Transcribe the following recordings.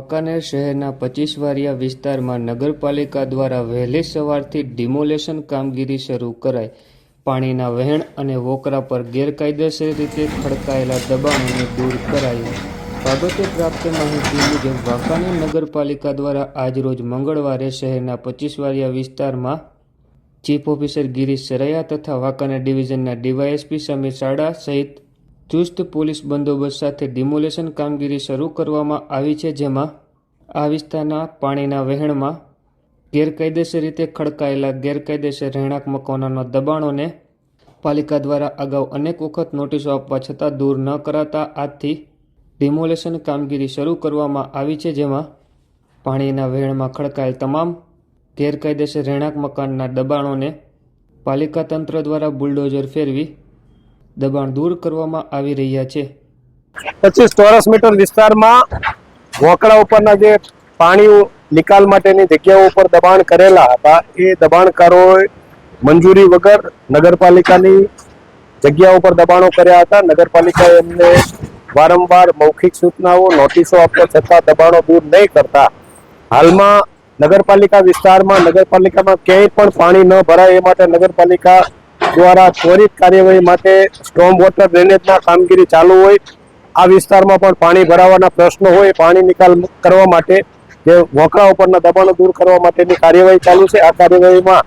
વાંકાનેર શહેરના પચીસ વારિયા વિસ્તારમાં નગરપાલિકા દ્વારા વહેલી સવારથી ડિમોલેશન કામગીરી શરૂ કરાઈ. પાણીના વહેણ અને વોકરા પર ગેરકાયદેસર રીતે ખડકાયેલા દબાણોને દૂર કરાયું. બાબતે પ્રાપ્ત માહિતી મુજબ, વાંકાનેર નગરપાલિકા દ્વારા આજરોજ મંગળવારે શહેરના પચીસ વારિયા વિસ્તારમાં ચીફ ઓફિસર ગિરીશ સરૈયા તથા વાંકાનેર ડિવિઝનના ડીવાયએસપી સમીર સાડા સહિત ચુસ્ત પોલીસ બંદોબસ્ત સાથે ડિમોલેશન કામગીરી શરૂ કરવામાં આવી છે, જેમાં આ વિસ્તારના પાણીના વહેણમાં ગેરકાયદેસર રીતે ખડકાયેલા ગેરકાયદેસર રહેણાંક મકાનોના દબાણોને પાલિકા દ્વારા અગાઉ અનેક વખત નોટિસો આપવા છતાં દૂર ન કરાતા આજથી ડિમોલેશન કામગીરી શરૂ કરવામાં આવી છે, જેમાં પાણીના વહેણમાં ખડકાયેલ તમામ ગેરકાયદેસર રહેણાંક મકાનના દબાણોને પાલિકા તંત્ર દ્વારા બુલડોઝર ફેરવી દબાણ દૂર કરવામાં આવી રહ્યા છે. પચીસ ચોરસ મીટર વિસ્તારમાં વોકડા ઉપરના જે પાણી નિકાલ માટેની જગ્યાઓ ઉપર દબાણ કરેલા હતા, એ દબાણકારોએ મંજૂરી વગર નગરપાલિકાની જગ્યા ઉપર દબાણો કર્યા હતા. નગરપાલિકાએ એમને વારંવાર મૌખિક સૂચનાઓ, નોટિસો આપવા છતાં દબાણો દૂર નહીં કરતા. હાલમાં નગરપાલિકા વિસ્તારમાં, નગરપાલિકામાં ક્યાંય પણ પાણી ન ભરાય એ માટે નગરપાલિકા દ્વારા ત્વરિત કાર્યવાહી માટે સ્ટોમ વોટર ડ્રેનેજના કામગીરી ચાલુ હોય, આ વિસ્તારમાં પણ પાણી ભરાવાના પ્રશ્નો હોય, પાણી નિકાલ કરવા માટે જે વોકરા ઉપરના દબાણો દૂર કરવા માટેની કાર્યવાહી ચાલુ છે. આ કાર્યવાહીમાં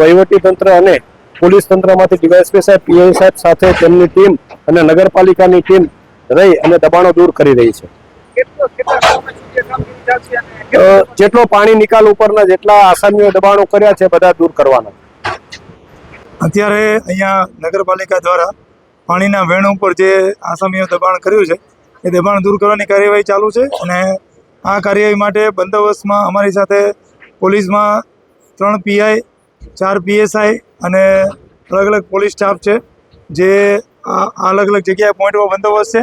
વહીવટી તંત્ર અને પોલીસ તંત્રમાંથી ડીવાયએસપી સાહેબ, પીઆઈ સાહેબ સાથે તેમની ટીમ અને નગરપાલિકાની ટીમ રહી અને દબાણો દૂર કરી રહી છે. જેટલો પાણી નિકાલ ઉપરના જેટલા આસામીઓ દબાણો કર્યા છે, બધા દૂર કરવાના અત્યારે અહીંયા નગરપાલિકા દ્વારા પાણીના વેણ ઉપર જે આસામીઓ દબાણ કર્યું છે, એ દબાણ દૂર કરવાની કાર્યવાહી ચાલુ છે અને આ કાર્યવાહી માટે બંદોબસ્તમાં અમારી સાથે પોલીસમાં ત્રણ પીઆઈ, ચાર પીએસઆઈ અને અલગ અલગ પોલીસ સ્ટાફ છે, જે આ અલગ અલગ જગ્યાએ પોઈન્ટમાં બંદોબસ્ત છે.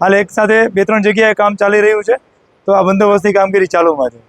હાલ એક સાથે બે ત્રણ જગ્યાએ કામ ચાલી રહ્યું છે, તો આ બંદોબસ્તની કામગીરી ચાલુમાં છે